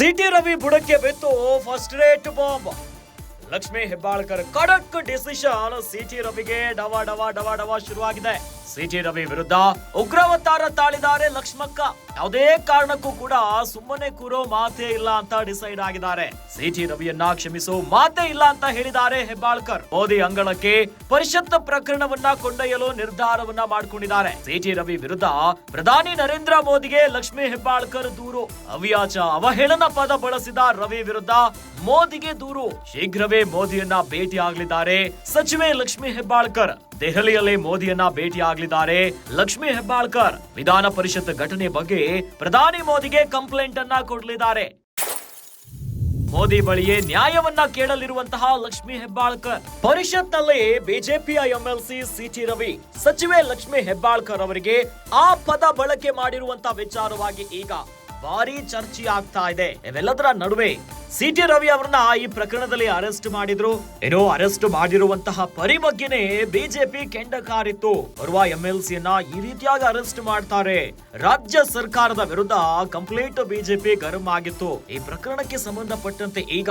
City Ravi ಬುಡಕ್ಕೆ ಬಿತ್ತು first rate bomb Lakshmi Hebbalkar ಖಡಕ್ ಡಿಸಿಷನ್ ಸಿಟಿ ರವಿಗೆ ಡವ ಡವ ಡವ ಡವ ಶುರುವಾಗಿದೆ ಸಿಟಿ ರವಿ ವಿರುದ್ಧ ಉಗ್ರವತಾರ ತಾಳಿದ್ದಾರೆ ಲಕ್ಷ್ಮಕ್ಕ. ಯಾವುದೇ ಕಾರಣಕ್ಕೂ ಕೂಡ ಸುಮ್ಮನೆ ಕೂರೋ ಮಾತೇ ಇಲ್ಲ ಅಂತ ಡಿಸೈಡ್ ಆಗಿದ್ದಾರೆ. ಸಿಟಿ ರವಿಯನ್ನ ಕ್ಷಮಿಸೋ ಮಾತೇ ಇಲ್ಲ ಅಂತ ಹೇಳಿದ್ದಾರೆ ಹೆಬ್ಬಾಳ್ಕರ್. ಮೋದಿ ಅಂಗಳಕ್ಕೆ ಪರಿಷತ್ ಪ್ರಕರಣವನ್ನ ಕೊಂಡೊಯ್ಯಲು ನಿರ್ಧಾರವನ್ನ ಮಾಡಿಕೊಂಡಿದ್ದಾರೆ. ಸಿಟಿ ರವಿ ವಿರುದ್ಧ ಪ್ರಧಾನಿ ನರೇಂದ್ರ ಮೋದಿಗೆ ಲಕ್ಷ್ಮಿ ಹೆಬ್ಬಾಳ್ಕರ್ ದೂರು. ಅವ್ಯಾಚ ಅವಹೇಳನ ಪದ ಬಳಸಿದ ರವಿ ವಿರುದ್ಧ ಮೋದಿಗೆ ದೂರು. ಶೀಘ್ರವೇ ಮೋದಿಯನ್ನ ಭೇಟಿ ಆಗಲಿದ್ದಾರೆ ಸಚಿವೆ ಲಕ್ಷ್ಮಿ ಹೆಬ್ಬಾಳ್ಕರ್. ದೆಹಲಿಯಲ್ಲಿ ಮೋದಿಯನ್ನ ಭೇಟಿಯಾಗಲಿದ್ದಾರೆ. ಲಕ್ಷ್ಮಿ ಹೆಬ್ಬಾಳ್ಕರ್, ವಿಧಾನ ಪರಿಷತ್ ಘಟನೆ ಬಗ್ಗೆ ಪ್ರಧಾನಿ ಮೋದಿಗೆ ಕಂಪ್ಲೇಂಟ್ ಅನ್ನ ಕೊಡಲಿದ್ದಾರೆ. ಮೋದಿ ಬಳಿಯೇ ನ್ಯಾಯವನ್ನ ಕೇಳಲಿರುವಂತಹ ಲಕ್ಷ್ಮಿ ಹೆಬ್ಬಾಳ್ಕರ್. ಪರಿಷತ್ನಲ್ಲಿ ಬಿಜೆಪಿಯ ಎಂಎಲ್ಸಿ ಸಿಟಿ ರವಿ, ಸಚಿವೆ ಲಕ್ಷ್ಮಿ ಹೆಬ್ಬಾಳ್ಕರ್ ಅವರಿಗೆ ಆ ಪದ ಬಳಕೆ ಮಾಡಿರುವಂತಹ ವಿಚಾರವಾಗಿ ಈಗ ಭಾರಿ ಚರ್ಚೆ ಆಗ್ತಾ ಇದೆ. ಇವೆಲ್ಲದರ ನಡುವೆ ಸಿಟಿ ರವಿ ಅವರನ್ನ ಈ ಪ್ರಕರಣದಲ್ಲಿ ಅರೆಸ್ಟ್ ಮಾಡಿದ್ರು. ಏನೋ ಅರೆಸ್ಟ್ ಮಾಡಿರುವಂತಹ ಪರಿ ಬಗ್ಗೆನೇ ಬಿಜೆಪಿ ಕೆಂಡ ಕಾರಿತ್ತು. ಓರ್ವ ಎಂಎಲ್ಸಿಯನ್ನ ಈ ರೀತಿಯಾಗಿ ಅರೆಸ್ಟ್ ಮಾಡ್ತಾರೆ. ರಾಜ್ಯ ಸರ್ಕಾರದ ವಿರುದ್ಧ ಕಂಪ್ಲೀಟ್ ಬಿಜೆಪಿ ಗರಂ ಆಗಿತ್ತು. ಈ ಪ್ರಕರಣಕ್ಕೆ ಸಂಬಂಧಪಟ್ಟಂತೆ ಈಗ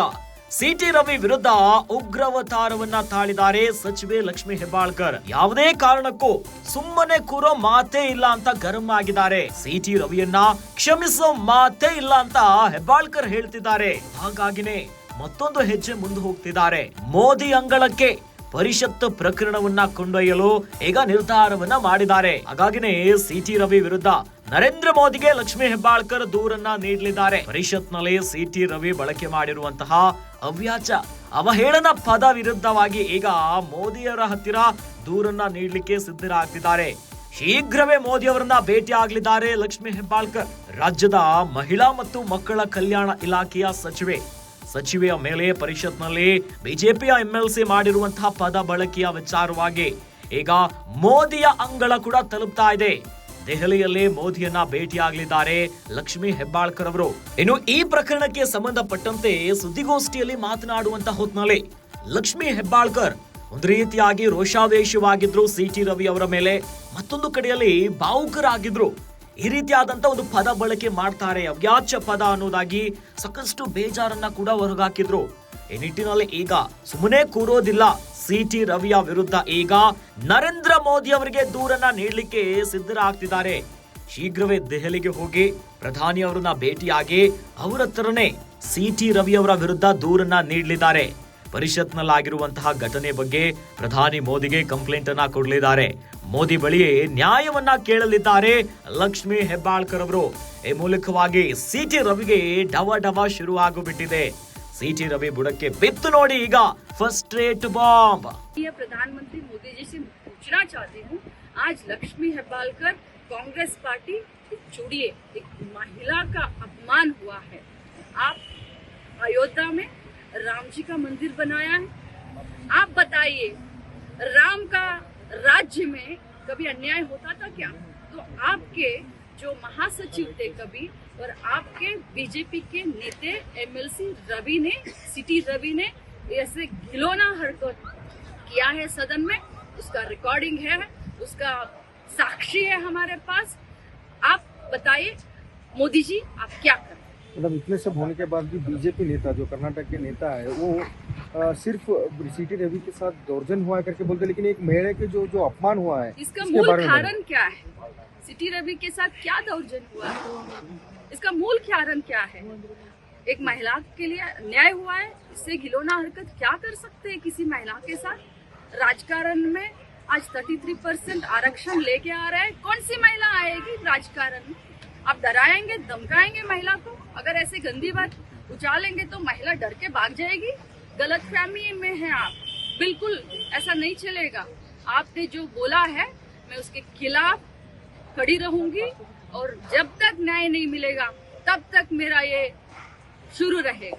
ಸಿಟಿ ರವಿ ವಿರುದ್ಧ ಉಗ್ರವತಾರವನ್ನ ತಾಳಿದ್ದಾರೆ ಸಚಿವೆ ಲಕ್ಷ್ಮಿ ಹೆಬ್ಬಾಳ್ಕರ್. ಯಾವುದೇ ಕಾರಣಕ್ಕೂ ಸುಮ್ಮನೆ ಕೂರೋ ಮಾತೇ ಇಲ್ಲ ಅಂತ ಗರಂ ಆಗಿದ್ದಾರೆ. ಸಿಟಿ ರವಿಯನ್ನ ಕ್ಷಮಿಸೋ ಮಾತೇ ಇಲ್ಲ ಅಂತ ಹೆಬ್ಬಾಳ್ಕರ್ ಹೇಳ್ತಿದ್ದಾರೆ. ಹಾಗಾಗಿನೇ ಮತ್ತೊಂದು ಹೆಜ್ಜೆ ಮುಂದೆ ಹೋಗ್ತಿದ್ದಾರೆ. ಮೋದಿ ಅಂಗಳಕ್ಕೆ ಪರಿಷತ್ ಪ್ರಕರಣವನ್ನ ಕೊಂಡೊಯ್ಯಲು ಈಗ ನಿರ್ಧಾರವನ್ನ ಮಾಡಿದ್ದಾರೆ. ಹಾಗಾಗಿನೇ ಸಿಟಿ ರವಿ ವಿರುದ್ಧ ನರೇಂದ್ರ ಮೋದಿಗೆ ಲಕ್ಷ್ಮಿ ಹೆಬ್ಬಾಳ್ಕರ್ ದೂರನ್ನ ನೀಡಲಿದ್ದಾರೆ. ಪರಿಷತ್ನಲ್ಲಿ ಸಿಟಿ ರವಿ ಬಳಕೆ ಮಾಡಿರುವಂತಹ ಅವ್ಯಾಚ ಅವಹೇಳನ ಪದ ವಿರುದ್ಧವಾಗಿ ಈಗ ಮೋದಿಯವರ ಹತ್ತಿರ ದೂರನ್ನ ನೀಡಲಿಕ್ಕೆ ಸಿದ್ಧರಾಗ್ತಿದ್ದಾರೆ. ಶೀಘ್ರವೇ ಮೋದಿ ಅವರನ್ನ ಭೇಟಿ ಆಗಲಿದ್ದಾರೆ ಲಕ್ಷ್ಮಿ ಹೆಬ್ಬಾಳ್ಕರ್. ರಾಜ್ಯದ ಮಹಿಳಾ ಮತ್ತು ಮಕ್ಕಳ ಕಲ್ಯಾಣ ಇಲಾಖೆಯ ಸಚಿವೆ ಸಚಿವೆಯ ಮೇಲೆ ಪರಿಷತ್ನಲ್ಲಿ ಬಿಜೆಪಿಯ ಎಂಎಲ್ಸಿ ಮಾಡಿರುವಂತಹ ಪದ ಬಳಕೆಯ ವಿಚಾರವಾಗಿ ಈಗ ಮೋದಿಯ ಅಂಗಳ ಕೂಡ ತಲುಪ್ತಾ ಇದೆ. ದೆಹಲಿಯಲ್ಲಿ ಮೋದಿಯನ್ನ ಭೇಟಿಯಾಗಲಿದ್ದಾರೆ ಲಕ್ಷ್ಮಿ ಹೆಬ್ಬಾಳ್ಕರ್ ಅವರು. ಇನ್ನು ಈ ಪ್ರಕರಣಕ್ಕೆ ಸಂಬಂಧಪಟ್ಟಂತೆ ಸುದ್ದಿಗೋಷ್ಠಿಯಲ್ಲಿ ಮಾತನಾಡುವಂತ ಹೊತ್ನಲ್ಲಿ ಲಕ್ಷ್ಮಿ ಹೆಬ್ಬಾಳ್ಕರ್ ಒಂದು ರೀತಿಯಾಗಿ ರೋಷಾವೇಶವಾಗಿದ್ರು ಸಿಟಿ ರವಿ ಅವರ ಮೇಲೆ ಮತ್ತೊಂದು ಕಡೆಯಲ್ಲಿ ಭಾವುಕರಾಗಿದ್ರು ಈ ರೀತಿಯಾದಂತ ಒಂದು ಪದ ಬಳಕೆ ಮಾಡ್ತಾರೆ. ಅವ್ಯಾಚ್ಯ ಪದ ಅನ್ನೋದಾಗಿ ಸಾಕಷ್ಟು ಬೇಜಾರನ್ನ ಕೂಡ ಹೊರಗಾಕಿದ್ರು. ಈ ನಿಟ್ಟಿನಲ್ಲಿ ಈಗ ಸುಮ್ಮನೆ ಕೂರೋದಿಲ್ಲ ಸಿ ಟಿ ರವಿಯ ವಿರುದ್ಧ ಈಗ ನರೇಂದ್ರ ಮೋದಿ ಅವರಿಗೆ ದೂರನ್ನ ನೀಡಲಿಕ್ಕೆ ಸಿದ್ಧರಾಗ್ತಿದ್ದಾರೆ. ಶೀಘ್ರವೇ ದೆಹಲಿಗೆ ಹೋಗಿ ಪ್ರಧಾನಿ ಅವರನ್ನ ಭೇಟಿಯಾಗಿ ಅವರ ಹತ್ರನೇ ಸಿಟಿ ರವಿ ಅವರ ವಿರುದ್ಧ ದೂರನ್ನ ನೀಡಲಿದ್ದಾರೆ. ಪರಿಷತ್ನಲ್ಲಾಗಿರುವಂತಹ ಘಟನೆ ಬಗ್ಗೆ ಪ್ರಧಾನಿ ಮೋದಿಗೆ ಕಂಪ್ಲೇಂಟ್ ಅನ್ನ ಕೊಡಲಿದ್ದಾರೆ ಮೋದಿ ಬಳಿ ನ್ಯಾಯವನ್ನ ಕೇಳಲಿದ್ದಾರೆ ಲಕ್ಷ್ಮಿ ಹೆಬ್ಬಾಳ್ಕರ್ ಅವರು ಈ ಮೂಲಕವಾಗಿ ಸಿಟಿ ರವಿಗೆ ಡವ ಡವ ಶುರು ಆಗಿಬಿಟ್ಟಿದೆ ಸಿಟಿ ರವಿ ಬುಡಕ್ಕೆ ಬಿತ್ತು ನೋಡಿ ಈಗ ಫಸ್ಟ್ ರೇಟ್ ಬಾಂಬ್ ये प्रधानमंत्री मोदी जी से पूछना चाहती हूँ आज लक्ष्मी हेब्बालकर कांग्रेस पार्टी छोड़िए एक महिला का अपमान हुआ है आप अयोध्या में राम जी का मंदिर बनाया है। आप बताइए, राम का राज्य में कभी अन्याय होता था क्या? तो आपके जो महासचिव थे कभी, और आपके बीजेपी के नेता एमएलसी रवि ने, सिटी रवि ने ऐसे घिलौना हरकत किया है सदन में? उसका रिकॉर्डिंग है, उसका साक्षी है हमारे पास। आप बताइए, मोदी जी, आप क्या करें मतलब इतने सब होने के बाद भी बीजेपी नेता जो कर्नाटक के नेता है वो अ, सिर्फ़ सीटी रवि के साथ दौर्जन हुआ है करके बोलते लेकिन एक महिला के जो जो अपमान हुआ है इसका मूल कारण क्या है? सिटी रवि के साथ क्या दौर्जन हुआ है? इसका मूल कारण क्या है? एक महिला के लिए अन्याय हुआ है इससे घिलौना हरकत क्या कर सकते हैं किसी महिला के साथ? राजकारण में आज 33 परसेंट आरक्षण लेके आ रहा है कौन सी महिला आएगी राजकारण में? आप डराएँगे, धमकाएँगे महिला को, अगर ऐसे गंदी बात उचालेंगे तो महिला डर के भाग जाएगी। गलत फहमी में है आप। बिल्कुल ऐसा नहीं चलेगा। आपने जो बोला है, मैं उसके खिलाफ खड़ी रहूँगी और जब तक न्याय नहीं मिलेगा, तब तक मेरा ये शुरू रहेगा।